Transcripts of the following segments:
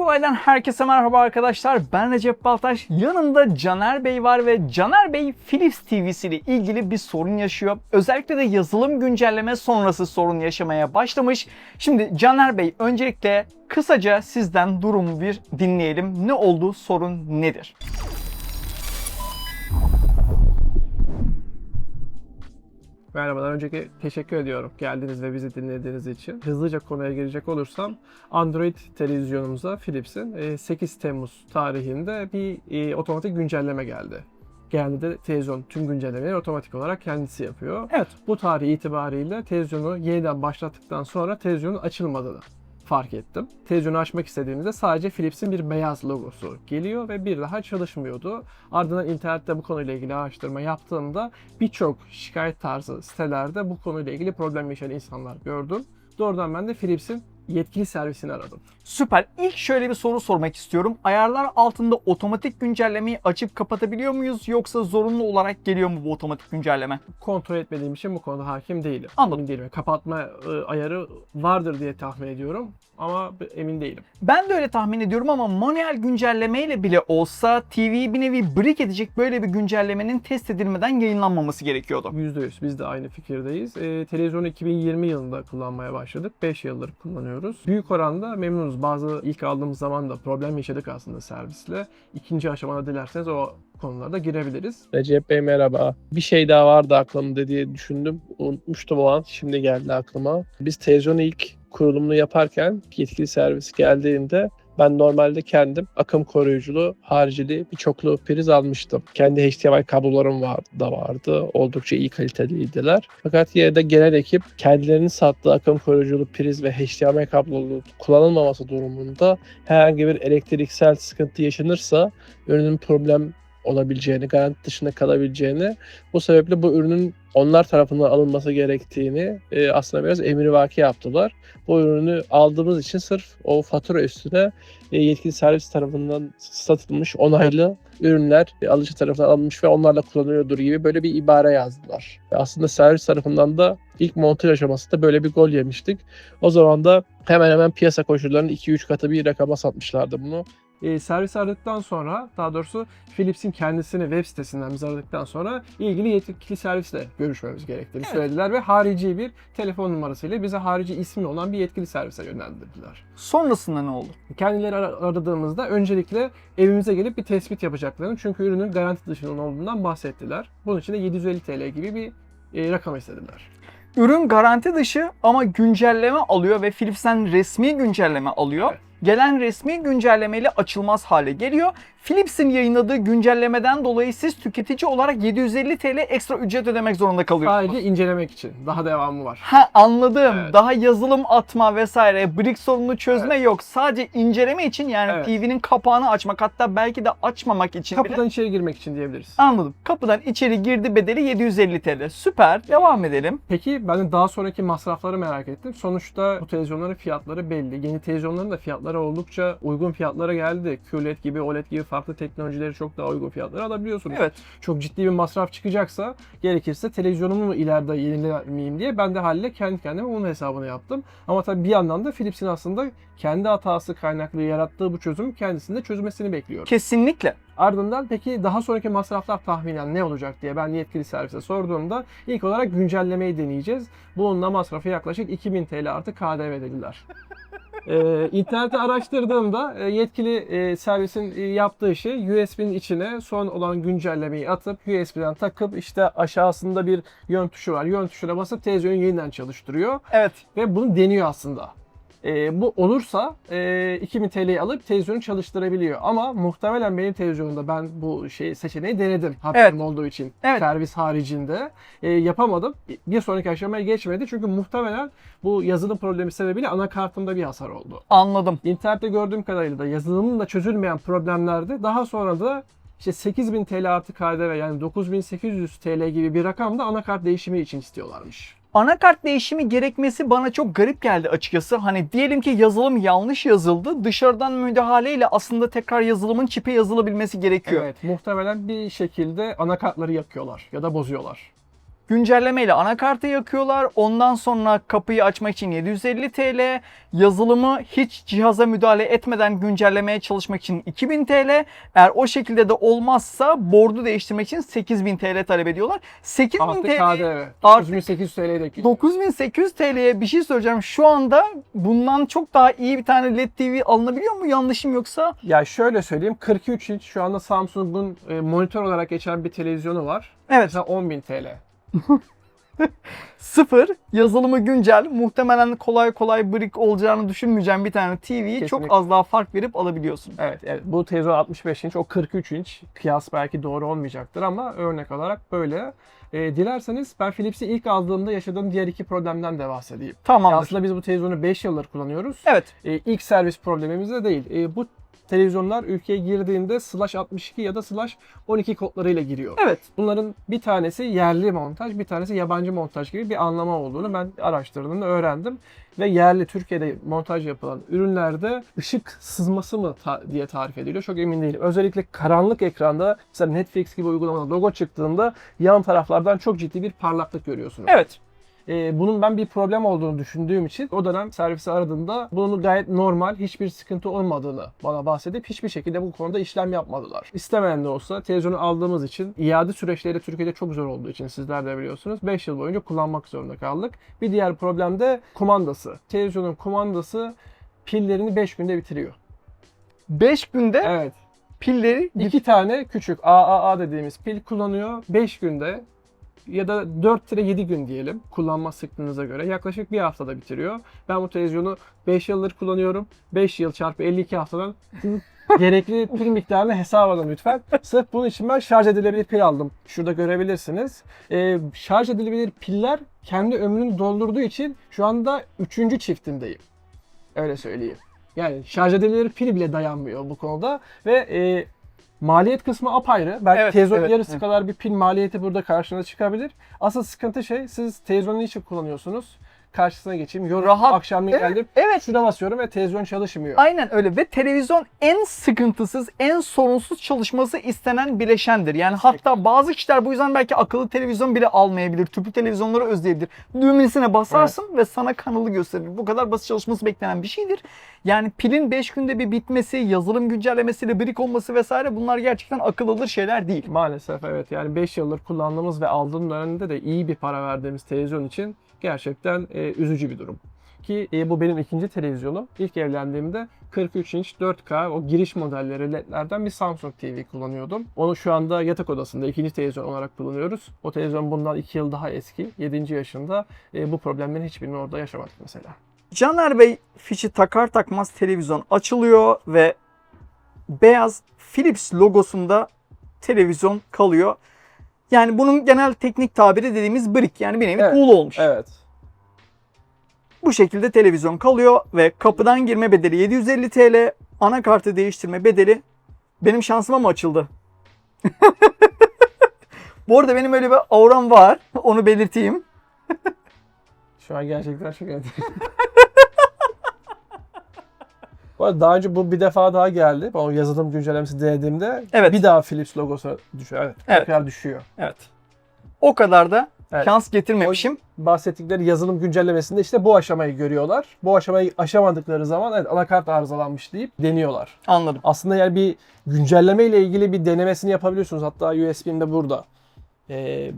Olay'dan herkese merhaba arkadaşlar. Ben Recep Baltaş. Yanımda Caner Bey var ve Caner Bey Philips TV'si ile ilgili bir sorun yaşıyor. Özellikle de yazılım güncelleme sonrası sorun yaşamaya başlamış. Şimdi Caner Bey öncelikle kısaca sizden durumu bir dinleyelim. Ne oldu? Sorun nedir? Merhabalar. Önceki teşekkür ediyorum geldiğiniz ve bizi dinlediğiniz için. Hızlıca konuya girecek olursam Android televizyonumuza Philips'in e, 8 Temmuz tarihinde bir e, otomatik güncelleme geldi. Genelde televizyon tüm güncellemeleri otomatik olarak kendisi yapıyor. Evet. Bu tarih itibariyle televizyonu yeniden başlattıktan sonra televizyonun açılmadığını fark ettim. Televizyonu açmak istediğimizde sadece Philips'in bir beyaz logosu geliyor ve bir daha çalışmıyordu. Ardından internette bu konuyla ilgili araştırma yaptığımda birçok şikayet tarzı sitelerde bu konuyla ilgili problem yaşayan insanlar gördüm. Doğrudan ben de Philips'in yetkili servisini aradım. Süper. İlk şöyle bir soru sormak istiyorum. Ayarlar altında otomatik güncellemeyi açıp kapatabiliyor muyuz yoksa zorunlu olarak geliyor mu bu otomatik güncelleme? Kontrol etmediğim için bu konuda hakim değilim. Anladım. Emin değilim. Kapatma e, ayarı vardır diye tahmin ediyorum ama emin değilim. Ben de öyle tahmin ediyorum ama manuel güncellemeyle bile olsa TV'yi bir nevi break edecek böyle bir güncellemenin test edilmeden yayınlanmaması gerekiyordu. %100 biz de aynı fikirdeyiz. E, televizyonu 2020 yılında kullanmaya başladık. 5 yıldır kullanıyoruz. Büyük oranda memnunuz. Bazı ilk aldığımız zaman da problem yaşadık aslında servisle. İkinci aşamada dilerseniz o konularda girebiliriz. Recep Bey merhaba. Bir şey daha vardı aklımda diye düşündüm. Unutmuştum o an. Şimdi geldi aklıma. Biz televizyonu ilk kurulumunu yaparken yetkili servis geldiğinde ben normalde kendim akım koruyuculu haricili bir çoklu priz almıştım. Kendi HDMI kablolarım var, da vardı. Oldukça iyi kaliteliydiler. Fakat yine de genel ekip kendilerinin sattığı akım koruyuculu priz ve HDMI kablolu kullanılmaması durumunda herhangi bir elektriksel sıkıntı yaşanırsa ürünün problem olabileceğini, garanti dışında kalabileceğini, bu sebeple bu ürünün onlar tarafından alınması gerektiğini e, aslında biraz emrivaki yaptılar. Bu ürünü aldığımız için sırf o fatura üstüne e, yetkili servis tarafından satılmış onaylı ürünler e, alıcı tarafından alınmış ve onlarla kullanılıyordur gibi böyle bir ibare yazdılar. E, Aslında servis tarafından da ilk montaj aşamasında böyle bir gol yemiştik. O zaman da hemen hemen piyasa koşullarının 2-3 katı bir rakama satmışlardı bunu. E, servis aradıktan sonra daha doğrusu Philips'in kendisini web sitesinden biz aradıktan sonra ilgili yetkili servisle görüşmemiz gerektiğini Evet. söylediler ve harici bir telefon numarasıyla bize harici ismi olan bir yetkili servise yönlendirdiler. Sonrasında ne oldu? Kendileri ara- aradığımızda öncelikle evimize gelip bir tespit yapacaklarını çünkü ürünün garanti dışının olduğundan bahsettiler. Bunun için de 750 TL gibi bir e, rakam istediler. Ürün garanti dışı ama güncelleme alıyor ve Philips'ten resmi güncelleme alıyor. Evet. Gelen resmi güncellemeyle açılmaz hale geliyor. Philips'in yayınladığı güncellemeden dolayı siz tüketici olarak 750 TL ekstra ücret ödemek zorunda kalıyorsunuz. Sadece incelemek için. Daha devamı var. Ha anladım. Evet. Daha yazılım atma vesaire, brick sorununu çözme yok. Sadece inceleme için yani Evet. TV'nin kapağını açmak hatta belki de açmamak için bile. Kapıdan içeri girmek için diyebiliriz. Anladım. Kapıdan içeri girdi bedeli 750 TL. Süper. Devam edelim. Peki ben de daha sonraki masrafları merak ettim. Sonuçta bu televizyonların fiyatları belli. Yeni televizyonların da fiyatları oldukça uygun fiyatlara geldi. QLED gibi, OLED gibi farklı teknolojileri çok daha uygun fiyatlara alabiliyorsunuz. Evet. Çok ciddi bir masraf çıkacaksa gerekirse televizyonumu mu ileride yenilemeyeyim diye ben de haliyle kendi kendime bunun hesabını yaptım. Ama tabii bir yandan da Philips'in aslında kendi hatası kaynaklı yarattığı bu çözüm kendisinde çözmesini bekliyorum. Kesinlikle. Ardından peki daha sonraki masraflar tahminen ne olacak diye ben yetkili servise sorduğumda ilk olarak güncellemeyi deneyeceğiz. Bununla masrafı yaklaşık 2000 TL artı KDV dediler. ee, internette araştırdığımda e, yetkili e, servisin e, yaptığı şey USB'nin içine son olan güncellemeyi atıp USB'den takıp işte aşağısında bir yön tuşu var. Yön tuşuna basıp televizyonu yeniden çalıştırıyor Evet. ve bunu deniyor aslında. Ee, bu olursa e, 2000 TL'yi alıp televizyonu çalıştırabiliyor. Ama muhtemelen benim televizyonumda ben bu şey seçeneği denedim. Haberim Evet. olduğu için. Evet. Servis haricinde. E, yapamadım. Bir sonraki aşamaya geçmedi. Çünkü muhtemelen bu yazılım problemi sebebiyle anakartımda bir hasar oldu. Anladım. İnternette gördüğüm kadarıyla da yazılımla çözülmeyen problemlerde daha sonra da işte 8000 TL artı KDV yani 9800 TL gibi bir rakam da anakart değişimi için istiyorlarmış. Anakart değişimi gerekmesi bana çok garip geldi açıkçası. Hani diyelim ki yazılım yanlış yazıldı. Dışarıdan müdahaleyle aslında tekrar yazılımın çipe yazılabilmesi gerekiyor. Evet, muhtemelen bir şekilde anakartları yakıyorlar ya da bozuyorlar. Güncelleme ile anakartı yakıyorlar. Ondan sonra kapıyı açmak için 750 TL. Yazılımı hiç cihaza müdahale etmeden güncellemeye çalışmak için 2000 TL. Eğer o şekilde de olmazsa board'u değiştirmek için 8000 TL talep ediyorlar. 8000 Artı TL KDV. Artı- 9800 TL'ye de ekliyor. 9800 TL'ye bir şey söyleyeceğim. Şu anda bundan çok daha iyi bir tane LED TV alınabiliyor mu? Yanlışım yoksa? Ya şöyle söyleyeyim 43 inç şu anda Samsung'un e, monitör olarak geçen bir televizyonu var. Evet. Mesela 10.000 TL. Sıfır. Yazılımı güncel. Muhtemelen kolay kolay brick olacağını düşünmeyeceğim bir tane TV'yi çok az daha fark verip alabiliyorsun. Evet, evet. Bu televizyon 65 inç, o 43 inç. Kıyas belki doğru olmayacaktır ama örnek olarak böyle. E, dilerseniz ben Philips'i ilk aldığımda yaşadığım diğer iki problemden de bahsedeyim. Tamamdır. Aslında biz bu televizyonu 5 yıldır kullanıyoruz. Evet. E, ilk servis problemimiz de değil. E, bu televizyonlar ülkeye girdiğinde slash 62 ya da slash 12 kodlarıyla giriyor. Evet. Bunların bir tanesi yerli montaj, bir tanesi yabancı montaj gibi bir anlama olduğunu ben araştırdığımda öğrendim. Ve yerli Türkiye'de montaj yapılan ürünlerde ışık sızması mı ta- diye tarif ediliyor çok emin değilim. Özellikle karanlık ekranda mesela Netflix gibi uygulamada logo çıktığında yan taraflardan çok ciddi bir parlaklık görüyorsunuz. Evet. Ee, bunun ben bir problem olduğunu düşündüğüm için o dönem servisi aradığımda bunun gayet normal, hiçbir sıkıntı olmadığını bana bahsedip hiçbir şekilde bu konuda işlem yapmadılar. İstemeyen de olsa televizyonu aldığımız için iade süreçleri Türkiye'de çok zor olduğu için sizler de biliyorsunuz 5 yıl boyunca kullanmak zorunda kaldık. Bir diğer problem de kumandası. Televizyonun kumandası pillerini 5 günde bitiriyor. 5 günde Evet. pilleri İki tane küçük AAA dediğimiz pil kullanıyor. 5 günde ya da 4-7 gün diyelim kullanma sıklığınıza göre yaklaşık bir haftada bitiriyor. Ben bu televizyonu 5 yıldır kullanıyorum. 5 yıl çarpı 52 haftadan gerekli pil miktarını hesap edin lütfen. Sırf bunun için ben şarj edilebilir pil aldım. Şurada görebilirsiniz. Ee, şarj edilebilir piller kendi ömrünü doldurduğu için şu anda 3. çiftindeyim. Öyle söyleyeyim. Yani şarj edilebilir pil bile dayanmıyor bu konuda ve e, maliyet kısmı apayrı. Belki Evet, televizyon evet, yarısı evet. kadar bir pil maliyeti burada karşına çıkabilir. Asıl sıkıntı şey siz televizyonu için kullanıyorsunuz. Karşısına geçeyim. Yorum Rahat. akşamleyin Evet, geldim. evet. Şuna basıyorum ve televizyon çalışmıyor. Aynen öyle ve televizyon en sıkıntısız, en sorunsuz çalışması istenen bileşendir. Yani hatta bazı kişiler bu yüzden belki akıllı televizyon bile almayabilir. Tüplü televizyonları özleyebilir. Düğmesine basarsın ve sana kanalı gösterir. Bu kadar basit çalışması beklenen bir şeydir. Yani pilin 5 günde bir bitmesi, yazılım güncellemesiyle birik olması vesaire bunlar gerçekten akıl alır şeyler değil. Maalesef evet yani 5 yıldır kullandığımız ve aldığım dönemde de iyi bir para verdiğimiz televizyon için gerçekten e, üzücü bir durum. Ki e, bu benim ikinci televizyonum. İlk evlendiğimde 43 inç 4K o giriş modelleri ledlerden bir Samsung TV kullanıyordum. Onu şu anda yatak odasında ikinci televizyon olarak kullanıyoruz. O televizyon bundan 2 yıl daha eski. 7. yaşında. E, bu problemlerin hiçbirini orada yaşamadık mesela. Caner Bey fişi takar takmaz televizyon açılıyor ve beyaz Philips logosunda televizyon kalıyor. Yani bunun genel teknik tabiri dediğimiz brick yani bir nevi Evet, tuğla olmuş. Evet. Bu şekilde televizyon kalıyor ve kapıdan girme bedeli 750 TL, anakartı değiştirme bedeli benim şansıma mı açıldı? Bu arada benim öyle bir auram var. Onu belirteyim. Şu an gerçekten çok enteresan. Bu arada daha önce bu bir defa daha geldi. Ben o yazılım güncellemesi denediğimde Evet. bir daha Philips logosu düşüyor. Evet, Evet. tekrar düşüyor. Evet. O kadar da Evet. şans getirmemişim. Bahsettikleri yazılım güncellemesinde işte bu aşamayı görüyorlar. Bu aşamayı aşamadıkları zaman evet anakart arızalanmış deyip deniyorlar. Anladım. Aslında yani bir güncelleme ile ilgili bir denemesini yapabiliyorsunuz. Hatta USB'm de burada. Ee,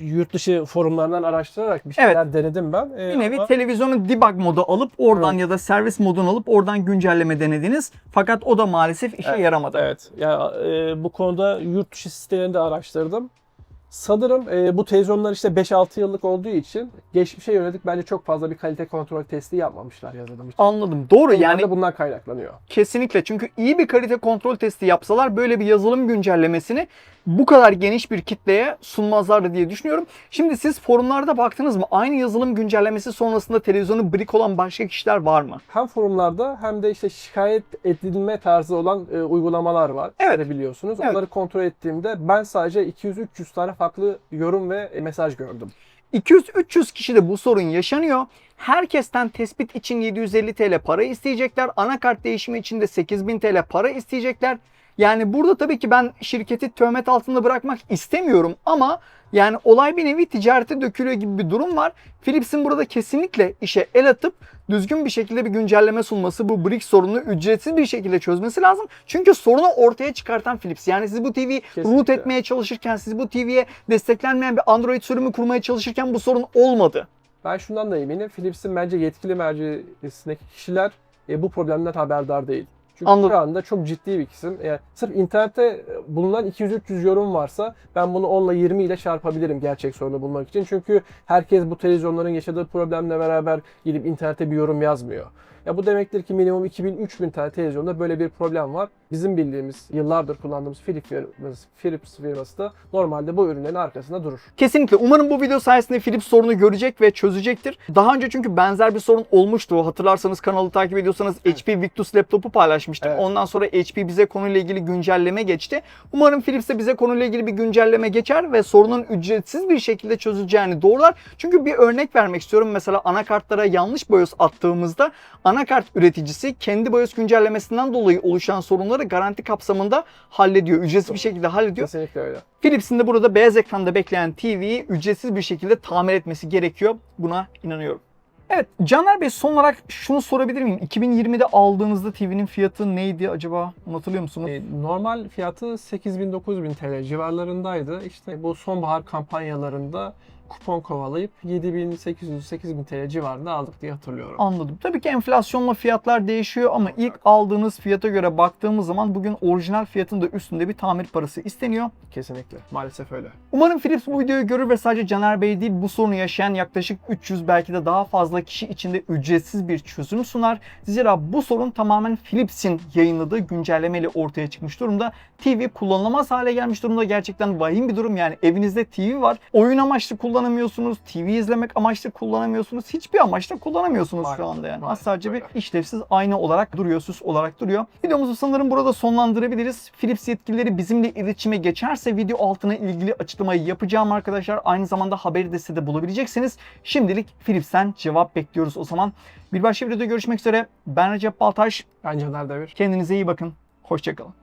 yurt dışı forumlardan araştırarak bir şeyler denedim ben. Ee, Bir nevi ama- televizyonu debug modu alıp oradan Evet. ya da servis modunu alıp oradan güncelleme denediniz. Fakat o da maalesef işe Evet, yaramadı. Evet. Ya e, bu konuda yurt dışı sitelerini de araştırdım. Sanırım e, bu televizyonlar işte 5-6 yıllık olduğu için geçmişe yönelik bence çok fazla bir kalite kontrol testi yapmamışlar yazılım için. Anladım. Doğru Yani yani de bundan kaynaklanıyor. Kesinlikle çünkü iyi bir kalite kontrol testi yapsalar böyle bir yazılım güncellemesini bu kadar geniş bir kitleye sunmazlardı diye düşünüyorum. Şimdi siz forumlarda baktınız mı? Aynı yazılım güncellemesi sonrasında televizyonu brick olan başka kişiler var mı? Hem forumlarda hem de işte şikayet edilme tarzı olan e, uygulamalar var. Evet. Biliyorsunuz. Evet. Onları kontrol ettiğimde ben sadece 200-300 tane farklı yorum ve mesaj gördüm. 200-300 kişi de bu sorun yaşanıyor. Herkesten tespit için 750 TL para isteyecekler. Anakart değişimi için de 8000 TL para isteyecekler. Yani burada tabii ki ben şirketi töhmet altında bırakmak istemiyorum ama yani olay bir nevi ticarete dökülüyor gibi bir durum var. Philips'in burada kesinlikle işe el atıp düzgün bir şekilde bir güncelleme sunması, bu brick sorununu ücretsiz bir şekilde çözmesi lazım. Çünkü sorunu ortaya çıkartan Philips. Yani siz bu TV'yi root etmeye çalışırken, siz bu TV'ye desteklenmeyen bir Android sürümü kurmaya çalışırken bu sorun olmadı. Ben şundan da eminim. Philips'in bence yetkili mercisindeki kişiler e, bu problemden haberdar değil. Çünkü Anladım. şu anda çok ciddi bir kısım. Yani sırf internette bulunan 200-300 yorum varsa ben bunu 10 ile 20 ile çarpabilirim gerçek sorunu bulmak için. Çünkü herkes bu televizyonların yaşadığı problemle beraber gidip internete bir yorum yazmıyor. Ya bu demektir ki minimum 2000-3000 tane televizyonda böyle bir problem var. Bizim bildiğimiz, yıllardır kullandığımız Philips firması, Philips firması da normalde bu ürünlerin arkasında durur. Kesinlikle. Umarım bu video sayesinde Philips sorunu görecek ve çözecektir. Daha önce çünkü benzer bir sorun olmuştu. Hatırlarsanız kanalı takip ediyorsanız HP Victus laptopu paylaşmıştık. Evet. Ondan sonra HP bize konuyla ilgili güncelleme geçti. Umarım Philips de bize konuyla ilgili bir güncelleme geçer ve sorunun ücretsiz bir şekilde çözüleceğini doğrular. Çünkü bir örnek vermek istiyorum. Mesela anakartlara yanlış BIOS attığımızda anakart üreticisi kendi BIOS güncellemesinden dolayı oluşan sorunları garanti kapsamında hallediyor. Ücretsiz bir şekilde hallediyor. Kesinlikle öyle. Philips'in de burada beyaz ekranda bekleyen TV'yi ücretsiz bir şekilde tamir etmesi gerekiyor. Buna inanıyorum. Evet Caner Bey son olarak şunu sorabilir miyim? 2020'de aldığınızda TV'nin fiyatı neydi acaba? Onu hatırlıyor musunuz? E, normal fiyatı 8000-9000 TL civarlarındaydı. İşte bu sonbahar kampanyalarında kupon kovalayıp 7800-8000 TL civarında aldık diye hatırlıyorum. Anladım. Tabii ki enflasyonla fiyatlar değişiyor ama ilk aldığınız fiyata göre baktığımız zaman bugün orijinal fiyatın da üstünde bir tamir parası isteniyor. Kesinlikle. Maalesef öyle. Umarım Philips bu videoyu görür ve sadece Caner Bey değil bu sorunu yaşayan yaklaşık 300 belki de daha fazla kişi için de ücretsiz bir çözüm sunar. Zira bu sorun tamamen Philips'in yayınladığı güncellemeyle ortaya çıkmış durumda. TV kullanılamaz hale gelmiş durumda. Gerçekten vahim bir durum yani evinizde TV var. Oyun amaçlı kullanamıyorsunuz. TV izlemek amaçlı kullanamıyorsunuz. Hiçbir amaçla kullanamıyorsunuz şu Maalesef, anda yani. maalesef Sadece bir işlevsiz ayna olarak duruyor, süs olarak duruyor. Videomuzu sanırım burada sonlandırabiliriz. Philips yetkilileri bizimle iletişime geçerse video altına ilgili açıklamayı yapacağım arkadaşlar. Aynı zamanda haberi de sitede bulabileceksiniz. Şimdilik Philips'ten cevap bekliyoruz o zaman. Bir başka videoda görüşmek üzere. Ben Recep Baltaş. Bence Devir. Kendinize iyi bakın. Hoşçakalın.